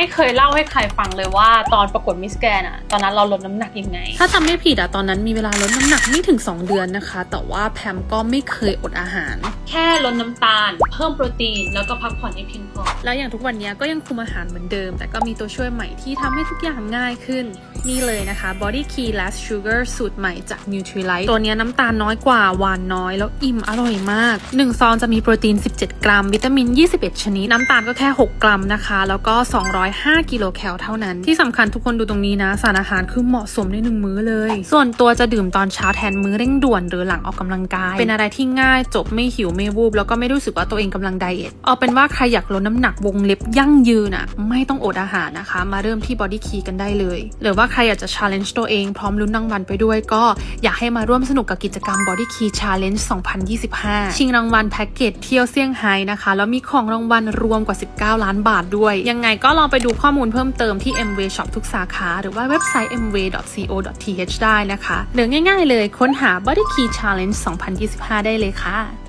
ไม่เคยเล่าให้ใครฟังเลยว่าตอนประกวดมิสแกนอะตอนนั้นเราลดน้ำหนักยังไง ถ้าจำไม่ผิดอะตอนนั้นมีเวลาลดน้ำหนักไม่ถึง 2 เดือนนะคะ แต่ว่าแพมก็ไม่เคยอดอาหาร แค่ลดน้ำตาล เพิ่มโปรตีน แล้วก็พักผ่อนให้เพียงพอแล้วอย่างทุกวันนี้ก็ยังคุมอาหารเหมือนเดิม แต่ก็มีตัวช่วยใหม่ที่ทำให้ทุกอย่างง่ายขึ้น นี่เลยนะคะ Body Key Less Sugar สูตรใหม่จาก Nutrilite ตัวนี้น้ำตาลน้อยกว่า หวานน้อย แล้วอิ่มอร่อยมาก 1 ซองจะมีโปรตีน 17 กรัม วิตามิน 21 ชนิด น้ำตาลก็แค่ 6 กรัมนะคะ แล้วก็ 205 กิโลแคลเท่านั้น ที่สำคัญทุกคนดูตรงนี้นะ สารอาหารคือเหมาะสมในหนึ่งมื้อเลย ส่วนตัวจะดื่มตอนเช้าแทนมื้อเร่งด่วนหรือหลังออกกำลังกาย เป็นอะไรที่ง่ายจบไม่หิวไม่วูบแล้วก็ไม่รู้สึกว่าตัวเองกำลังไดเอทเอาเป็นว่าใครอยากลดน้ำหนักวงเล็บยั่งยืนอะไม่ต้องอดอาหารนะคะ มาเริ่มที่ Body Key กันได้เลย หรือว่าใครรอยากจะ challenge ตัวเองพร้อมลุ้นรางวัลไปด้วยก็อยากให้มาร่วมสนุกกับกิจกรรม Body Key Challenge 2025 ชิงรางวัลแพ็กเกจเที่ยวเซี่ยงไฮ้นะคะ แล้วมีของรางวัลรวมกว่า 19 ล้านบาทด้วย ยังไงก็ลองไปดูข้อมูลเพิ่มเติมที่ MW Shop ทุกสาขา หรือว่าเว็บไซต์ mw.co.th ได้นะคะ หรือง่ายๆเลยค้นหา Body Key Challenge 2025 ได้เลยค่ะ